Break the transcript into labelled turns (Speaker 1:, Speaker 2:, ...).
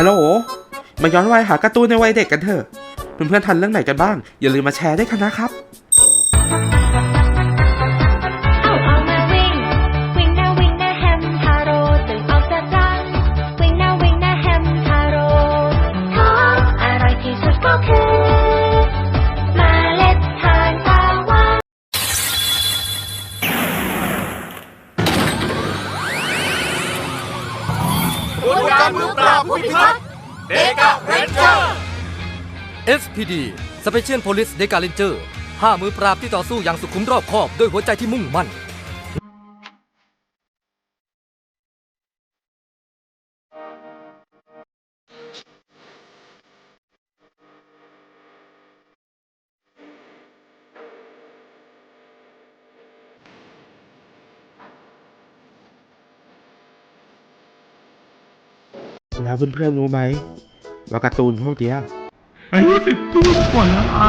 Speaker 1: ฮัลโหล มาย้อนวัยหาการ์ตูนในวัยเด็กกันเถอะ เพื่อนๆทันเรื่องไหนกันบ้าง อย่าลืมมาแชร์ด้วยกันนะครับ
Speaker 2: มือปราบผู้พิทักษ์เดกาเรนเจอร์
Speaker 3: SPD Special Police d e c a r a n g e r ห้ามือปราบที่ต่อสู้อย่างสุขุมรอบคอบด้วยหัวใจที่มุ่งมั่น
Speaker 1: แล้วเพื่อนๆรู้ไหมว่าการ์ตูนพวกเนี้ย
Speaker 4: อายุสิบทุ่มกว่าแล้วอะ